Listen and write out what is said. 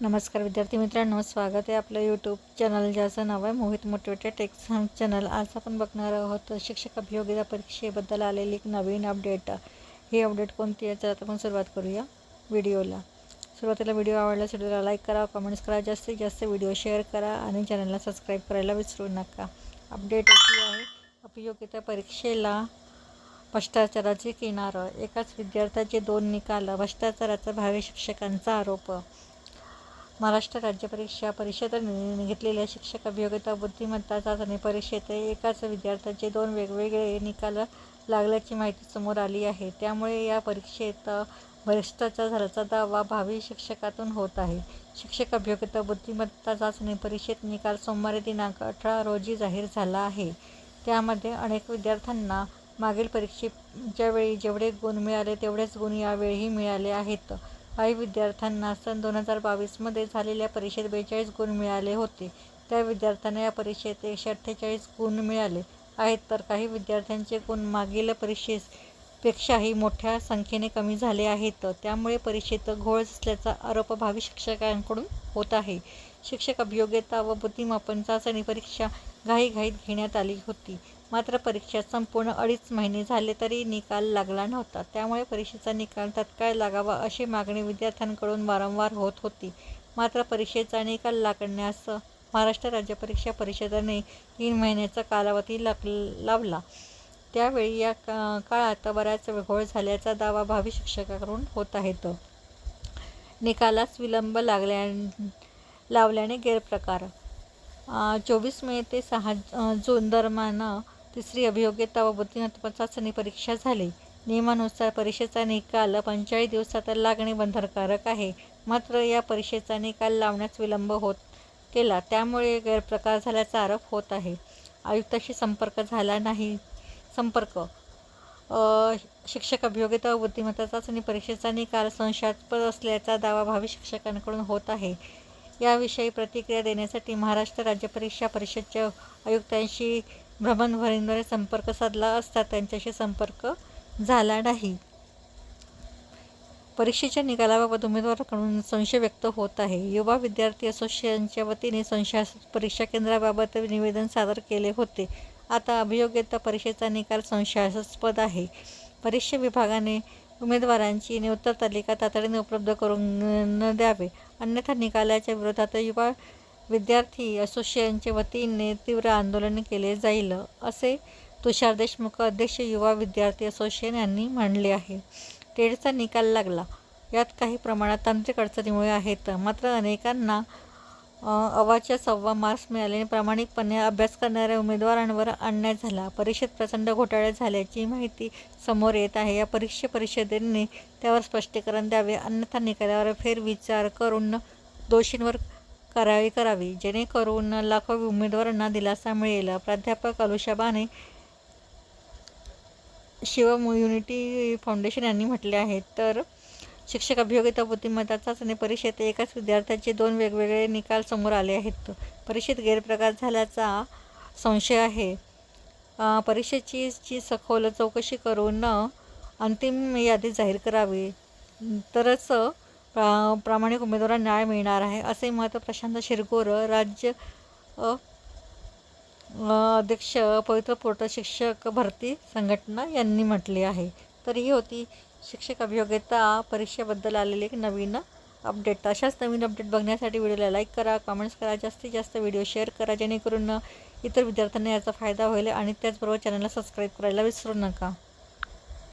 नमस्कार विद्यार्थी मित्रांनो स्वागत आहे आपलं यूट्यूब चॅनल ज्याचं नाव आहे मोहित मोटिवेटेड एक्झाम चॅनल आज आपण बघणार आहोत शिक्षक अभियोगिता परीक्षेबद्दल आलेली एक नवीन अपडेट ही अपडेट कोणती आहे? तर आता आपण सुरुवात करूया व्हिडिओला. सुरुवातीला व्हिडिओ आवडल्यास व्हिडिओला लाईक करा कमेंट्स करा जास्तीत जास्त व्हिडिओ शेअर करा आणि चॅनलला सबस्क्राईब करायला विसरू नका. अपडेट अशी आहे अभियोगिता परीक्षेला भ्रष्टाचाराची किनारं. एकाच विद्यार्थ्याचे दोन निकाल भ्रष्टाचाराचा भावी शिक्षकांचा आरोप. महाराष्ट्र राज्य परीक्षा परिषदेने घेतलेल्या शिक्षक अभियोगिता बुद्धिमत्ता चाचणी परीक्षेत एकाच विद्यार्थ्याचे दोन वेगवेगळे निकाल लागल्याची माहिती समोर आली आहे. त्यामुळे या परीक्षेत भ्रष्टाचार झाल्याचा दावा भावी शिक्षकातून होत आहे. शिक्षक अभियोगिता बुद्धिमत्ता चाचणी परीक्षेत निकाल सोमवारी दिनांक अठरा रोजी जाहीर झाला आहे. त्यामध्ये अनेक विद्यार्थ्यांना मागील परीक्षेच्या वेळी जेवढे गुण मिळाले तेवढेच गुण यावेळीही मिळाले आहेत. काही विद्यार्थ्यांना सन दोन हजार बावीसमध्ये झालेल्या परीक्षेत बेचाळीस गुण मिळाले होते. त्या विद्यार्थ्यांना या परीक्षेत एकशे अठ्ठेचाळीस गुण मिळाले आहेत. तर काही विद्यार्थ्यांचे गुण मागील परीक्षेपेक्षाही मोठ्या संख्येने कमी झाले आहेत. त्यामुळे परीक्षेत घोळ असल्याचा आरोप भावी शिक्षकांकडून होत आहे. शिक्षक अभियोग्यता व बुद्धिमापन चाचणी परीक्षा घाईघाईत घेण्यात आली होती. मात्र परीक्षा संपूर्ण अडीच महिने झाले तरी निकाल लागला नव्हता. त्यामुळे परीक्षेचा निकाल तत्काळ लागावा अशी मागणी विद्यार्थ्यांकडून वारंवार होत होती. मात्र परीक्षेचा निकाल लागण्यास महाराष्ट्र राज्य परीक्षा परिषदेने तीन महिन्याचा कालावधी लाग लावला. त्यावेळी या का काळात बऱ्याच घोळ झाल्याचा दावा भावी शिक्षकाकडून होत आहेत. निकालास विलंब लागल्या लावल्याने गैरप्रकार. चोवीस मे ते सहा जून दरम्यान तिसरी अभियोग्यता व बुद्धिमत्ता चाचणी परीक्षा झाली. नियमानुसार परीक्षेचा निकाल पंचेचाळीस दिवसात लागणे बंधनकारक आहे. मात्र या परीक्षेचा निकाल लावण्यास विलंब होत केला त्यामुळे गैरप्रकार झाल्याचा आरोप होत आहे. आयुक्ताशी संपर्क झाला नाही. संपर्क. शिक्षक अभियोगिता व बुद्धिमत्ता चाचणी परीक्षेचा निकाल संशयास्पद असल्याचा दावा भावी शिक्षकांकडून होत आहे. याविषयी प्रतिक्रिया देण्यासाठी महाराष्ट्र राज्य परीक्षा परिषदच्या आयुक्तांशी भ्रमणध्वनीद्वारे संपर्क साधला असता त्यांच्याशी संपर्क झाला नाही. परीक्षेच्या निकालाबाबत उमेदवाराकडून संशय व्यक्त होत आहे. युवा विद्यार्थी असोसिएशनच्या वतीने संशयास्पद परीक्षा केंद्राबाबत निवेदन सादर केले होते. आता अभियोग्यता परीक्षेचा निकाल संशयास्पद आहे. परीक्षा विभागाने उमेदवारांची नियुक्त तालिका तातडीने उपलब्ध करून न द्यावे. अन्यथा निकालाच्या विरोधात युवा विद्यार्थी असोसिएशनच्या वतीने तीव्र आंदोलन केले जाईल असे तुषार देशमुख अध्यक्ष युवा विद्यार्थी असोसिएशन यांनी म्हणले आहे. टेडचा निकाल लागला. यात काही प्रमाणात तांत्रिक अडचणीमुळे आहेत. मात्र अनेकांना अवाच्या सव्वा मार्क्स मिळाल्याने प्रामाणिकपणे अभ्यास करणाऱ्या उमेदवारांवर अन्याय झाला. परीक्षेत प्रचंड घोटाळे झाल्याची माहिती समोर येत आहे. या परीक्षा परिषदेने त्यावर स्पष्टीकरण द्यावे अन्यथा निकालावर फेरविचार करून दोषींवर करावी करावी. जेणेकरून लाखो उमेदवारांना दिलासा मिळेल. प्राध्यापक अलुषाबाने शिवम युनिटी फाउंडेशन यांनी म्हटले आहे. तर शिक्षक अभियोगिता बुद्धिमत्ता चाचणी परीक्षेत एकाच विद्यार्थ्याचे दोन वेगवेगळे निकाल समोर आले आहेत. परीक्षेत गैरप्रकार झाल्याचा संशय आहे. परीक्षेची ची सखोल चौकशी करून अंतिम यादी जाहीर करावी. तरच प्रा प्रामाणिक उमेदवारांना न्याय मिळणार आहे? असे मत प्रशांत शिरगोर राज्य अध्यक्ष पवित्र पोर्टल शिक्षक भरती संघटना यांनी म्हटले आहे. तर ही होती. शिक्षक अभियोग्यता परीक्षेबद्दल आलेली एक नवीन अपडेट. अशाच नवीन अपडेट बघण्यासाठी व्हिडिओला लाईक करा कमेंट्स करा जास्तीत जास्त व्हिडिओ शेअर करा जेणेकरून इतर विद्यार्थ्यांना याचा फायदा होईल आणि त्याचबरोबर चॅनलला सबस्क्राईब करायला विसरू नका.